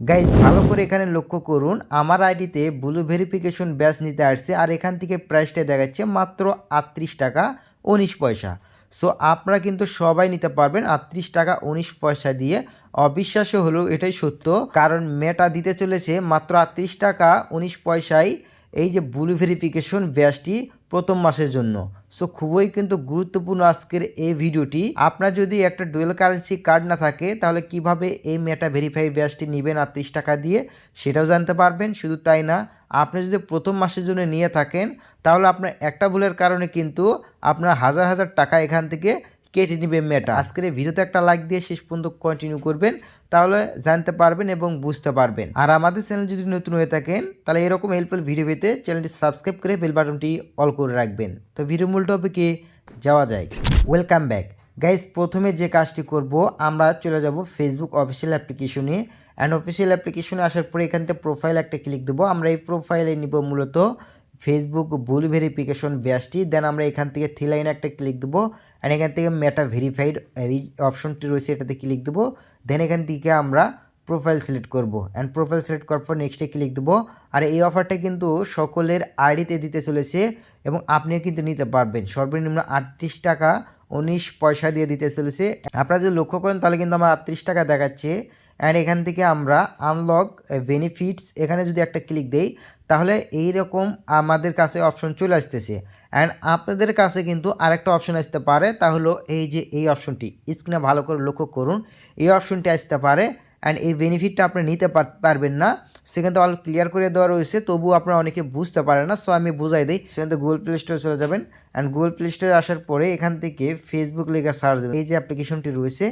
Guys ভালো করে এখানে লক্ষ্য করুন, আমার আইডিতে ব্লু ভেরিফিকেশন ব্যাচ নিতে আসছে আর এখান থেকে প্রাইসটা দেখাচ্ছে মাত্র আটত্রিশ টাকা উনিশ পয়সা। সো আপনারা কিন্তু সবাই নিতে পারবেন আটত্রিশ টাকা উনিশ পয়সা দিয়ে। অবিশ্বাস্য হলেও এটাই সত্য, কারণ মেটা দিতে চলেছে মাত্র আটত্রিশ টাকা উনিশ পয়সায়। এই যে ব্লু ভেরিফিকেশন ব্যাচটি প্রথম মাসের জন্য। সো খুবই কিন্তু গুরুত্বপূর্ণ আজকের এই ভিডিওটি। আপনার যদি একটা ডুয়েল কারেন্সি কার্ড না থাকে, তাহলে কীভাবে এই মেটা ভেরিফাই ব্যাচটি নেবেন আর আটত্রিশ টাকা দিয়ে, সেটাও জানতে পারবেন। শুধু তাই না, আপনি যদি প্রথম মাসের জন্য নিয়ে থাকেন, তাহলে আপনার একটা ভুলের কারণে কিন্তু আপনার হাজার হাজার টাকা এখান থেকে কেটে নেবে মেটা আজকের এই ভিডিওতে একটা লাইক দিয়ে শেষ পর্যন্ত কন্টিনিউ করবেন, তাহলে জানতে পারবেন এবং বুঝতে পারবেন। আর আমাদের চ্যানেল যদি নতুন হয়ে থাকেন, তাহলে এরকম হেল্পফুল ভিডিও পেতে চ্যানেলটি সাবস্ক্রাইব করে বেল বাটনটি অল করে রাখবেন। তো ভিডিও মূল টপিকে যাওয়া যায় ওয়েলকাম ব্যাক গাইজ প্রথমে যে কাজটি করব, আমরা চলে যাব ফেসবুক অফিসিয়াল অ্যাপ্লিকেশনে অ্যান্ড অফিসিয়াল অ্যাপ্লিকেশনে আসার পরে এখান থেকে প্রোফাইল একটা ক্লিক দেবো। আমরা এই প্রোফাইলে নিব মূলত ফেসবুক ভুল ভেরিফিকেশন ব্যাচটি দেন আমরা এখান থেকে থ্রি লাইনে একটা ক্লিক দেবো অ্যান্ড এখান থেকে মেটা ভেরিফাইড এই অপশনটি রয়েছে, এটাতে ক্লিক দেবো দেন এখান থেকে আমরা প্রোফাইল সিলেক্ট করব অ্যান্ড প্রোফাইল সিলেক্ট করার পর নেক্সটে ক্লিক দেবো, আর এই অফারটা কিন্তু সকলের আইডিতে দিতে চলেছে, এবং আপনিও কিন্তু নিতে পারবেন। সর্বনিম্ন আটত্রিশ টাকা, উনিশ পয়সা দিয়ে দিতে চলেছে। আপনারা যদি লক্ষ্য করেন, তাহলে কিন্তু আমার আটত্রিশ টাকা দেখাচ্ছে। অ্যান্ড এখান থেকে আমরা আনলক বেনিফিটস এখানে যদি একটা ক্লিক দেই, তাহলে এই রকম আমাদের কাছে অপশন চলে আসতেছে। অ্যান্ড আপনাদের কাছে কিন্তু আরেকটা অপশন আসতে পারে, তা হলো এই যে এই অপশনটি স্ক্রিনে ভালো করে লক্ষ্য করুন, এই অপশনটি আসতে পারে। অ্যান্ড এই বেনিফিটটা আপনি নিতে পার- পারবেন না। সেখানে থেকে অল ক্লিয়ার করে দেওয়া রয়েছে তবু আপনারা অনেকে বুঝতে পারে না সো আমি বুঝাই দিই। সেখান থেকে গুগল প্লে স্টোরে চলে যাবেন অ্যান্ড গুগল প্লে স্টোরে আসার পরে এখান থেকে ফেসবুক লেখা সার্চ দেবেন। এই যে অ্যাপ্লিকেশনটি রয়েছে,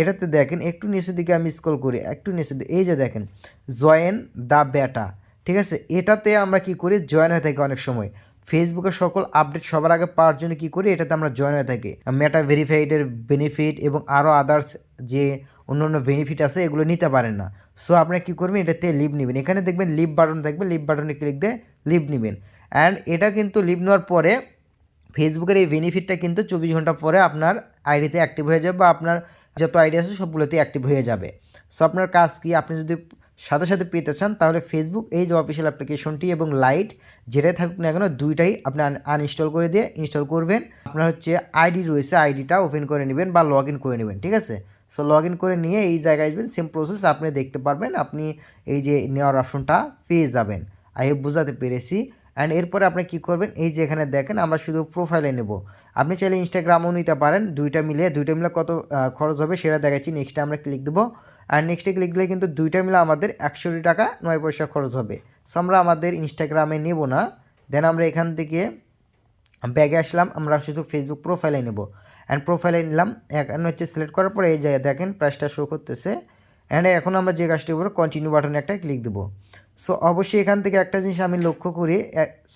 এটাতে দেখেন, একটু নিচের দিকে আমি স্কল করি, একটু নিচের দিকে, এই যে দেখেন জয়েন দ্য ব্যাটা ঠিক আছে? এটাতে আমরা কি করি জয়েন হয়ে থাকি অনেক সময়। ফেসবুকের সকল আপডেট সবার আগে পাওয়ার জন্য কি করি? এটাতে আমরা জয়েন হয়ে থাকি। মেটা ভেরিফাইডের বেনিফিট এবং আরও আদার্স যে অন্য অন্য বেনিফিট আছে, এগুলো নিতে পারেন না। সো আপনারা কী করবেন? এটাতে লিভ নেবেন। এখানে দেখবেন লিভ বাটন থাকবে। লিভ বাটনে ক্লিক দিয়ে লিভ নেবেন। অ্যান্ড এটা কিন্তু লিভ নেওয়ার পরে ফেসবুকের এই বেনিফিটটা কিন্তু চব্বিশ ঘণ্টা পরে আপনার আইডিতে অ্যাক্টিভ হয়ে যাবে বা আপনার যত আইডি আছে সবগুলোতে অ্যাক্টিভ হয়ে যাবে। সো আপনার কাজ কি? আপনি যদি সাথে সাথে পেতে চান, তাহলে ফেসবুক এই যে অফিসিয়াল অ্যাপ্লিকেশনটি এবং লাইট যেটাই থাকুক না কেন, দুইটাই আপনি আনইনস্টল করে দিয়ে ইনস্টল করবেন। আপনার হচ্ছে আইডি রয়েছে আইডিটা ওপেন করে নেবেন বা লগ ইন করে নেবেন, ঠিক আছে? সো লগ ইন করে নিয়ে এই জায়গায় আসবেন সেম প্রসেস আপনি দেখতে পারবেন, আপনি এই যে নেওয়ার অপশনটা পেয়ে যাবেন। আই বোঝাতে পেরেছি। অ্যান্ড এরপরে আপনি কী করবেন? এই যে এখানে দেখেন, আমরা শুধু প্রোফাইলে নেব। আপনি চাইলে ইনস্টাগ্রামও নিতে পারেন। দুইটা মিলে দুইটা মিলে কত খরচ হবে সেটা দেখাচ্ছি। নেক্সটে আমরা ক্লিক দেবো। আর নেক্সটে ক্লিক দিলে কিন্তু দুইটা মিলে আমাদের একশো টাকা নয় পয়সা খরচ হবে। সো আমরা আমাদের ইনস্টাগ্রামে নেব না। দেন আমরা এখান থেকে ব্যাগে আসলাম। আমরা শুধু ফেসবুক প্রোফাইলে নেব। অ্যান্ড প্রোফাইলে নিলাম। এখানে হচ্ছে সিলেক্ট করার পরে এই জায়গায় দেখেন প্রাইসটা শো করতেছে। অ্যান্ড এখন আমরা যে কাজটি উপরে কন্টিনিউ বাটনে একটা ক্লিক দেবো। সো অবশ্যই এখান থেকে একটা জিনিস আমি লক্ষ্য করি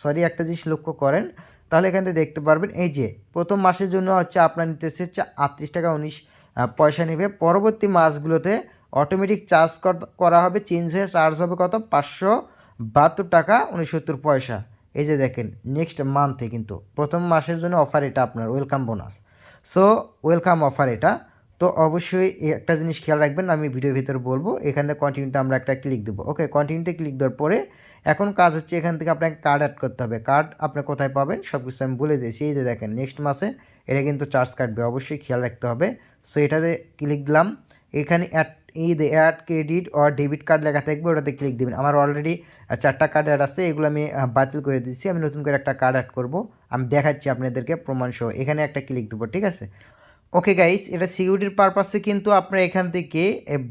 সরি একটা জিনিস লক্ষ্য করেন, তাহলে এখান থেকে দেখতে পারবেন, এই যে, প্রথম মাসের জন্য হচ্ছে আপনার নিতেছে হচ্ছে আটত্রিশ টাকা উনিশ পয়সা নেবে। পরবর্তী মাসগুলোতে অটোমেটিক চার্জ করা হবে চেঞ্জ হয়ে চার্জ হবে কত? পাঁচশো বাহাত্তর টাকা উনসত্তর পয়সা। এই যে দেখেন নেক্সট মান্থে কিন্তু প্রথম মাসের জন্য অফার এটা আপনার welcome bonus so welcome offer এটা। তো অবশ্যই একটা জিনিস খেয়াল রাখবেন, আমি ভিডিওর ভিতরে বলব। এখানে কন্টিনিউতে আমরা একটা ক্লিক দেবো। ওকে কন্টিনিউতে ক্লিক দেওয়ার পরে এখন কাজ হচ্ছে এখান থেকে আপনাকে কার্ড অ্যাড করতে হবে। কার্ড আপনি কোথায় পাবেন সব কিছু আমি বলে দিয়েছি। এই যে দেখেন নেক্সট মাসে এটা কিন্তু চার্জ কাটবে, অবশ্যই খেয়াল রাখতে হবে। সো এটাতে ক্লিক দিলাম। এখানে অ্যাড এই যে add credit or debit card লেখা থাকবে, ওটাতে ক্লিক দেবেন। আমার অলরেডি চারটা কার্ড অ্যাড আছে, এগুলো আমি বাতিল করে দিচ্ছি আমি নতুন করে একটা কার্ড অ্যাড করব। আমি দেখাচ্ছি আপনাদেরকে প্রমাণ সহ এখানে একটা ক্লিক দেবো, ঠিক আছে? ওকে গাইস এটা সিকিউরিটির পারপাসে কিন্তু আপনারা এখান থেকে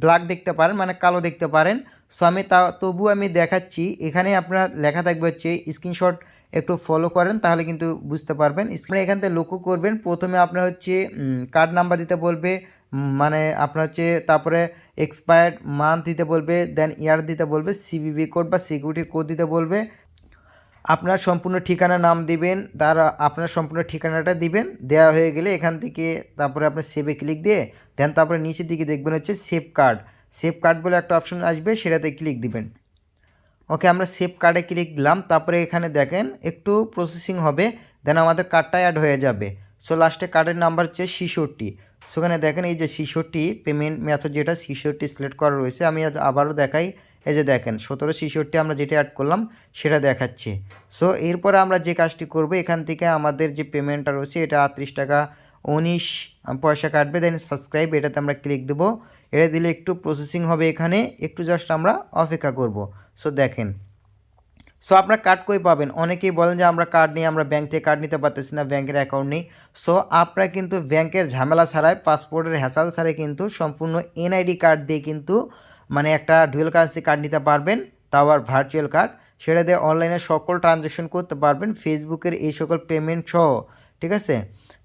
ব্ল্যাক দেখতে পারেন মানে কালো দেখতে পারেন। সো আমি তা, তবু আমি দেখাচ্ছি, এখানে আপনার লেখা থাকবে হচ্ছে স্ক্রিনশট একটু ফলো করেন, তাহলে কিন্তু বুঝতে পারবেন। আপনারা এখান থেকে লক্ষ্য করবেন, প্রথমে আপনার হচ্ছে কার্ড নাম্বার দিতে বলবে মানে আপনার হচ্ছে, তারপরে এক্সপায়ার্ড মান্থ দিতে বলবে দেন ইয়ার দিতে বলবে সিবিবি কোড বা সিকিউরিটি কোড দিতে বলবে। আপনার সম্পূর্ণ ঠিকানা নাম দিবেন, তার আপনার সম্পূর্ণ ঠিকানাটা দিবেন দেওয়া হয়ে গেলে এখান থেকে তারপরে আপনার সেভে ক্লিক দিয়ে দেন তারপরে নিচের দিকে দেখবেন হচ্ছে সেভ কার্ড সেভ কার্ড বলে একটা অপশন আসবে, সেটাতে ক্লিক দিবেন। ওকে আমরা সেভ কার্ডে ক্লিক দিলাম, তারপরে এখানে দেখেন একটু প্রসেসিং হবে দেন আমাদের কার্ডটা অ্যাড হয়ে যাবে। সো লাস্টে কার্ডের নাম্বার হচ্ছে ছিষট্টি। সেখানে দেখেন এই যে ছিষট্টি পেমেন্ট মেথড যেটা, ছিষট্টি সিলেক্ট করা রয়েছে, আমি আবারও দেখাই। এই যে দেখেন, সতেরো ছেষট্টি আমরা যেটা অ্যাড করলাম, সেটা দেখাচ্ছে। সো এরপরে আমরা যে কাজটি করব, এখান থেকে আমাদের যে পেমেন্টটা রয়েছে, এটা আটত্রিশ টাকা উনিশ পয়সা কাটবে। দেন সাবস্ক্রাইব এটাতে আমরা ক্লিক দেবো। এটা দিলে একটু প্রসেসিং হবে এখানে, একটু জাস্ট আমরা অপেক্ষা করব। সো দেখেন। সো আপনার কার্ড কই পাবেন? অনেকেই বলেন যে আমরা কার্ড নিয়ে আমরা ব্যাঙ্ক থেকে কার্ড নিতে পারতেছি না ব্যাংকের অ্যাকাউন্ট নেই। সো আপনারা কিন্তু ব্যাংকের ঝামেলা ছাড়াই পাসপোর্টের হ্যাসাল ছাড়াই কিন্তু সম্পূর্ণ এনআইডি কার্ড দিয়ে কিন্তু মানে একটা ডুয়েল কারেন্সি কার্ড নিতে পারবেন, তাও আবার ভার্চুয়াল কার্ড সেটা দিয়ে অনলাইনে সকল ট্রানজ্যাকশন করতে পারবেন, ফেসবুকের এই সকল পেমেন্ট সহ, ঠিক আছে?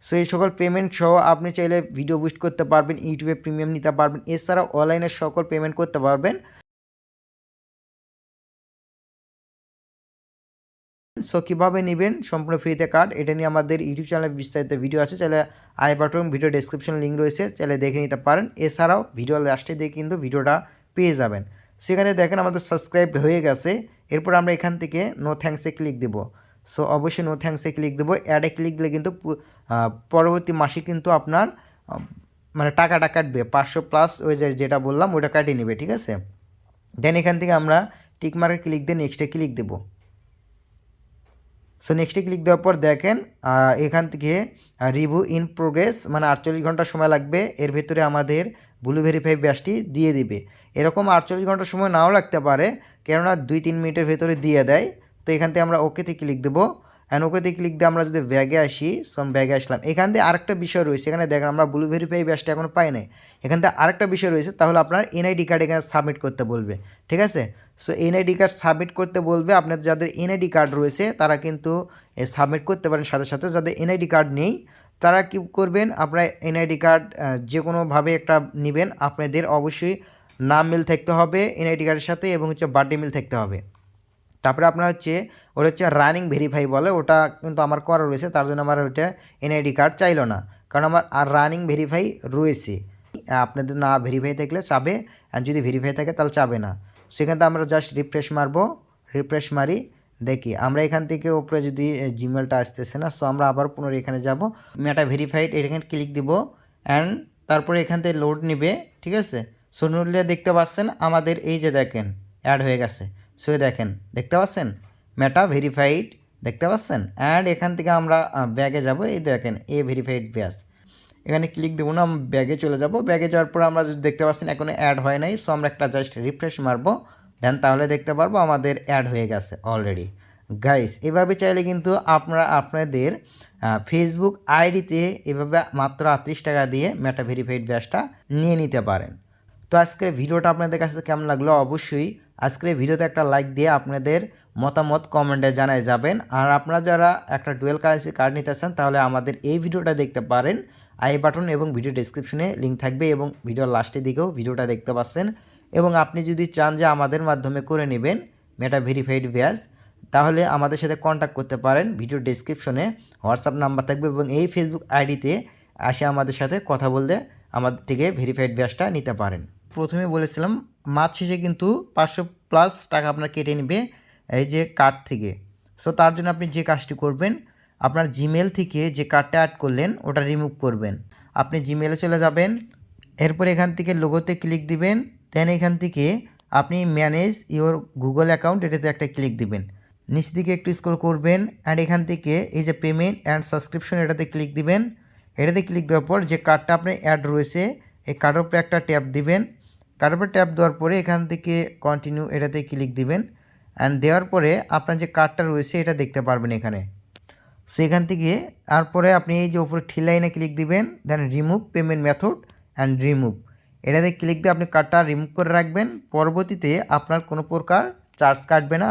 সো এই সকল পেমেন্ট সহ আপনি চাইলে ভিডিও বুস্ট করতে পারবেন ইউটিউবে প্রিমিয়াম নিতে পারবেন, এছাড়াও অনলাইনে সকল পেমেন্ট করতে পারবেন। সো কীভাবে নেবেন? সম্পূর্ণ ফ্রিতে কার্ড এটা নিয়ে আমাদের ইউটিউব চ্যানেলে বিস্তারিত ভিডিও আছে, চাইলে i button video description link রয়েছে, চাইলে দেখে নিতে পারেন। এছাড়াও ভিডিও লাস্টে দিয়ে কিন্তু ভিডিওটা পেয়ে যাবেন। সেখানে দেখেন আমাদের সাবস্ক্রাইব হয়ে গেছে। এরপর আমরা এখান থেকে নো থ্যাঙ্কসে ক্লিক দেব। সো অবশ্যই নো থ্যাঙ্কসে ক্লিক দেবো। অ্যাডে ক্লিক দিলে কিন্তু পরবর্তী মাসে কিন্তু আপনার মানে টাকাটা কাটবে। পাঁচশো প্লাস ওই যে যেটা বললাম ওটা কাটিয়ে নেবে, ঠিক আছে? দেন এখান থেকে আমরা টিকমার্কে ক্লিক দিয়ে নেক্সটে ক্লিক দেবো। সো নেক্সটে ক্লিক দেওয়ার পর দেখেন এখান থেকে রিভিউ ইন প্রোগ্রেস মানে আটচল্লিশ ঘণ্টা সময় লাগবে, এর ভিতরে আমাদের ব্লু ভেরিফাই ব্যাসটি দিয়ে দিবে। এরকম আটচল্লিশ ঘণ্টা সময় নাও লাগতে পারে, কেননা দুই তিন মিনিটের ভেতরে দিয়ে দেয়। তো এখান থেকে আমরা ওকেতে ক্লিক দেবো। অ্যান্ড ওকেতে ক্লিক দিয়ে আমরা যদি ব্যাগে আসি সম ব্যাগে আসলাম। এখান থেকে আরেকটা বিষয় রয়েছে, এখানে দেখেন আমরা ব্লু ভেরিফাই ব্যাসটা এখনও পাই নাই। এখান থেকে আরেকটা বিষয় রয়েছে, তাহলে আপনার এনআইডি কার্ড এখানে সাবমিট করতে বলবে, ঠিক আছে? সো এনআইডি কার্ড সাবমিট করতে বলবে আপনাদের যাদের এনআইডি কার্ড রয়েছে, তারা কিন্তু সাবমিট করতে পারেন। সাথে সাথে যাদের এনআইডি কার্ড নেই, তারা কি করবেন, আপনার এনআইডি কার্ড যে কোনোভাবে একটা নেবেন, আপনাদের অবশ্যই নাম মিল থাকতে হবে এনআইডি কার্ডের সাথে এবং হচ্ছে বার্থডে মিল থাকতে হবে। তারপরে আপনার হচ্ছে ওটা হচ্ছে রানিং ভেরিফাই বলে, ওটা কিন্তু আমার করা রয়েছে, তার জন্য আমার ওইটা এনআইডি কার্ড চাইলো না। কারণ আমার আর রানিং ভেরিফাই রয়েছে। আপনাদের না ভেরিফাই থাকলে চাবে, আর যদি ভেরিফাই থাকে তাহলে চাবে না। সেখান থেকে আমরা জাস্ট রিফ্রেশ মারবো রিফ্রেশ মারি, দেখি। আমরা এখান থেকে ওপরে যদি জিমেলটা আসতেছে না সো আমরা আবার পুনরায় এখানে যাব। মেটা ভেরিফাইড এখানে ক্লিক দিব অ্যান্ড তারপরে এখান থেকে লোড নেবে, ঠিক আছে? সো নড়লে দেখতে পাচ্ছেন, আমাদের এই যে দেখেন অ্যাড হয়ে গেছে। সো দেখেন, দেখতে পাচ্ছেন? মেটা ভেরিফাইড দেখতে পাচ্ছেন? অ্যান্ড এখান থেকে আমরা ব্যাগে যাব। এই দেখেন এ ভেরিফাইড ব্যাস। এখানে ক্লিক দেবো না ব্যাগে চলে যাব। ব্যাগে যাওয়ার পর আমরা যদি দেখতে পাচ্ছেন এখনও অ্যাড হয় নাই। সো আমরা একটা জাস্ট রিফ্রেশ মারবো। দেন তাহলে দেখতে পারব আমাদের অ্যাড হয়ে গেছে অলরেডি গাইস এভাবে চাইলে কিন্তু আপনারা, আপনাদের ফেসবুক আইডিতে এভাবে মাত্র আটত্রিশ টাকা দিয়ে মেটা ভেরিফাইড ব্যাসটা নিয়ে নিতে পারেন। তো আজকের ভিডিওটা আপনাদের কাছে কেমন লাগল? অবশ্যই আজকের ভিডিওতে একটা লাইক দিয়ে আপনাদের মতামত কমেন্টে জানায় যাবেন। আর আপনারা যারা একটা ডুয়েল কারেন্সি কার্ড নিতে চান, তাহলে আমাদের এই ভিডিওটা দেখতে পারেন। আই বাটন এবং ভিডিও ডিসক্রিপশনে লিঙ্ক থাকবে এবং ভিডিওর লাস্টের দিকেও ভিডিওটা দেখতে পাচ্ছেন। এবং আপনি যদি চান যে আমাদের মাধ্যমে করে নেবেন মেটা ভেরিফাইড ব্যাস তাহলে আমাদের সাথে কন্ট্যাক্ট করতে পারেন। ভিডিও ডিসক্রিপশনে হোয়াটসঅ্যাপ নাম্বার থাকবে এবং এই ফেসবুক আইডিতে আসে আমাদের সাথে কথা বলতে, আমাদের থেকে ভেরিফাইড ব্যাসটা নিতে পারেন। প্রথমে বলেছিলাম, মাছ শেষে কিন্তু পাঁচশো প্লাস টাকা আপনার কেটে নেবে এই যে কার্ড থেকে। সো তার জন্য আপনি যে কাজটি করবেন, আপনার জিমেল থেকে যে কার্ডটা অ্যাড করলেন, ওটা রিমুভ করবেন। আপনি জিমেলে চলে যাবেন, এরপর এখান থেকে লোগোতে ক্লিক দিবেন দেন এখান থেকে আপনি ম্যানেজ ইওর গুগল অ্যাকাউন্ট এটাতে একটা ক্লিক দিবেন। নিচ দিকে একটু স্ক্রল করবেন অ্যান্ড এখান থেকে এই যে পেমেন্ট অ্যান্ড সাবস্ক্রিপশন এটাতে ক্লিক দিবেন। এটাতে ক্লিক দেওয়ার পর যে কার্ডটা আপনার অ্যাড রয়েছে, এই কার্ডের উপরে একটা ট্যাপ দিবেন। উপরে ট্যাপ দেওয়ার পরে এখান থেকে কন্টিনিউ এটাতে ক্লিক দিবেন অ্যান্ড দেওয়ার পরে আপনার যে কার্ডটা রয়েছে এটা দেখতে পারবেন এখানে। সেখান থেকে তারপরে আপনি এই যে ওপরে ঠিল লাইনে ক্লিক দিবেন then remove payment method and remove এটাতে ক্লিক দিয়ে আপনি কার্ডটা রিমুভ করে রাখবেন, পরবর্তীতে আপনার কোনো প্রকার চার্জ কাটবে না।